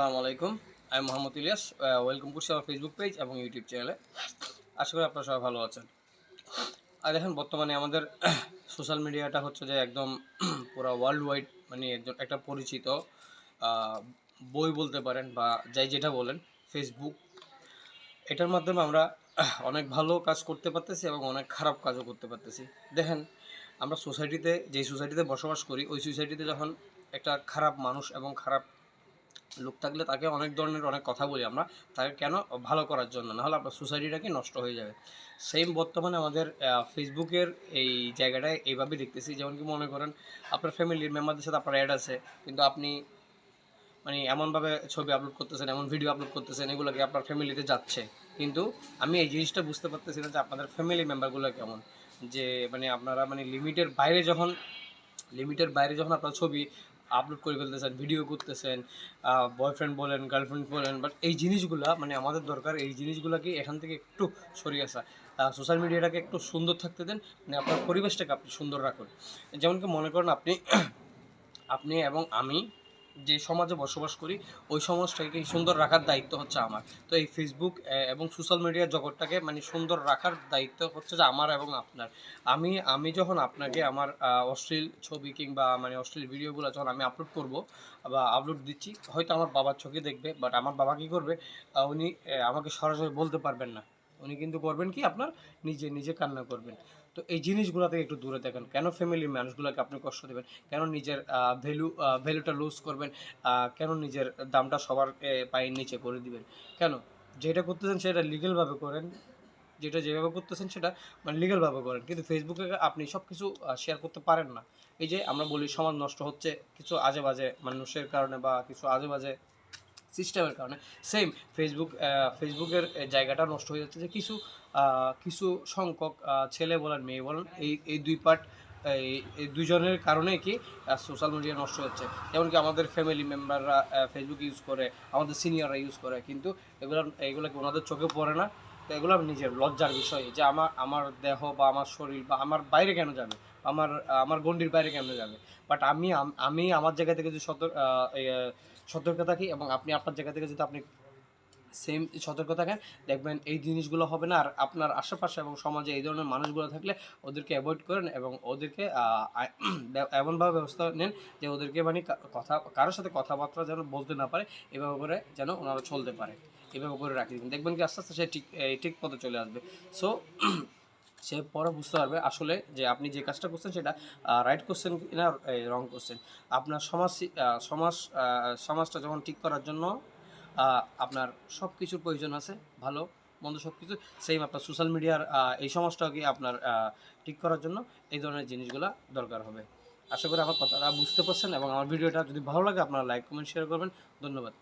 আসসালামু আলাইকুম। আমি মোহাম্মদ ইলিয়াস ওয়েলকাম করছি আমার ফেসবুক পেজ এবং ইউটিউব চ্যানেলে আশা করি আপনারা সবাই ভালো আছেন। আর দেখেন, বর্তমানে আমাদের সোশ্যাল মিডিয়াটা হচ্ছে যে একদম পুরো ওয়ার্ল্ড ওয়াইড মানে একজন, একটা পরিচিত বই বলতে পারেন বা যাই যেটা বলেন ফেসবুক এটার মাধ্যমে আমরা অনেক ভালো কাজ করতে পারতেছি এবং অনেক খারাপ কাজও করতে পারতেছি। দেখেন, আমরা সোসাইটিতে যেই সোসাইটিতে বসবাস করি, ওই সোসাইটিতে যখন একটা খারাপ মানুষ এবং খারাপ লোক থাকলে তাকে অনেক ধরনের অনেক কথা বলি আমরা, তাকে কেন ভালো করার জন্য? নাহলে আপনার সোসাইটিটা কি নষ্ট হয়ে যাবে? সেম বর্তমানে আমাদের ফেসবুকের এই জায়গাটায় এইভাবে দেখতেছি। যেমন কি মনে করেন, আপনার ফ্যামিলির মেম্বারদের সাথে আপনার অ্যাড আছে, কিন্তু আপনি মানে এমনভাবে ছবি আপলোড করতেছেন, এমন ভিডিও আপলোড করতেছেন, এগুলো কি আপনার ফ্যামিলিতে যাচ্ছে? কিন্তু আমি এই জিনিসটা বুঝতে পারতেছি না যে আপনাদের ফ্যামিলি মেম্বারগুলো কেমন? যে মানে আপনারা মানে লিমিটের বাইরে যখন লিমিটের বাইরে যখন আপনার ছবি আপলোড করে ফেলতেছেন ভিডিও করতেছেন বয়ফ্রেন্ড বলেন গার্লফ্রেন্ড বলেন বাট এই জিনিসগুলা মানে আমাদের দরকার, এই জিনিসগুলোকে এখান থেকে একটু সরিয়ে আসা। সোশ্যাল মিডিয়াটাকে একটু সুন্দর থাকতে দেন মানে আপনার পরিবেশটাকে আপনি সুন্দর রাখুন। যেমন কি মনে করেন আপনি আপনি এবং আমি যে সমাজে বসবাস করি, ওই সমাজটাকে সুন্দর রাখার দায়িত্ব হচ্ছে আমার। তো এই ফেসবুক এবং সোশ্যাল মিডিয়ার জগৎটাকে মানে সুন্দর রাখার দায়িত্ব হচ্ছে যে আমার এবং আপনার। আমি আমি যখন আপনাকে আমার অশ্লীল ছবি কিংবা মানে অশ্লীল ভিডিওগুলো যখন আমি আপলোড করব বা আপলোড দিচ্ছি, হয়তো আমার বাবার চোখে দেখবে বাট আমার বাবা কী করবে উনি আমাকে সরাসরি বলতে পারবেন না। উনি কিন্তু করবেন কি? আপনার নিজে নিজে কান্না করবেন। তো এই জিনিসগুলো থেকে একটু দূরে থাকেন। কেন ফ্যামিলির মানুষগুলোকে আপনি কষ্ট দেবেন? কেন নিজের ভ্যালু ভ্যালুটা লুজ করবেন? কেন নিজের দামটা সবার পায়ের নিচে করে দিবেন? কেন? যেটা করতেছেন সেটা লিগেলভাবে করেন। যেটা যেভাবে করতেছেন সেটা মানে লিগেলভাবে করেন। কিন্তু ফেসবুকে আপনি সব কিছু শেয়ার করতে পারেন না। এই যে আমরা বলি, সমাজ নষ্ট হচ্ছে। কিছু আজে বাজে মানুষের কারণে বা কিছু আজে বাজে সিস্টেমের কারণে। সেম ফেসবুক ফেসবুকের জায়গাটা নষ্ট হয়ে যাচ্ছে যে কিছু কিছু সংখ্যক ছেলে বলেন মেয়ে বলেন এই এই দুই পার্ট এই দুজনের কারণে কি সোশ্যাল মিডিয়া নষ্ট হচ্ছে। যেমন কি আমাদের ফ্যামিলি মেম্বাররা ফেসবুক ইউজ করে, আমাদের সিনিয়ররা ইউজ করে, কিন্তু এগুলো, এগুলোকে ওনাদের চোখে পড়ে না। তো এগুলো আমি নিজের লজ্জার বিষয়, যে আমার আমার দেহ বা আমার শরীর বা আমার বাইরে কেন যাবে? আমার আমার গণ্ডির বাইরে কেন যাবে? বাট আমি আমি আমার জায়গা থেকে যদি সতর্ক সতর্ক থাকি এবং আপনি আপনার জায়গা থেকে যদি আপনি সেম সতর্ক থাকেন। দেখবেন এই জিনিসগুলো হবে না, আর আপনার আশেপাশে এবং সমাজে এই ধরনের মানুষগুলো থাকলে ওদেরকে অ্যাভয়েড করেন এবং ওদেরকে এমনভাবে ব্যবস্থা নেন যে ওদেরকে মানে কথা, কারোর সাথে কথাবার্তা যেন বলতে না পারে, এভাবে করে যেন ওনারা চলতে পারে। এভাবে করে রাখি। দেখবেন কি আস্তে আস্তে সে ঠিক ঠিক পথে চলে আসবে। সো সে পরে বুঝতে পারবে আসলে যে আপনি যে কাজটা করছেন সেটা রাইট করছেন কি না রং করছেন আপনার সমাজ সমাজ সমাজটা যখন ঠিক করার জন্য আপনার সব কিছুর প্রয়োজন আছে, ভালো, মন্দ সব কিছু সেম আপনার সোশ্যাল মিডিয়ার এই সমস্যাকে আপনার ঠিক করার জন্য এই ধরনের জিনিসগুলো দরকার হবে। আশা করি আমার কথাটা বুঝতে পারছেন এবং আমার ভিডিওটা যদি ভালো লাগে আপনারা লাইক কমেন্ট শেয়ার করবেন। ধন্যবাদ।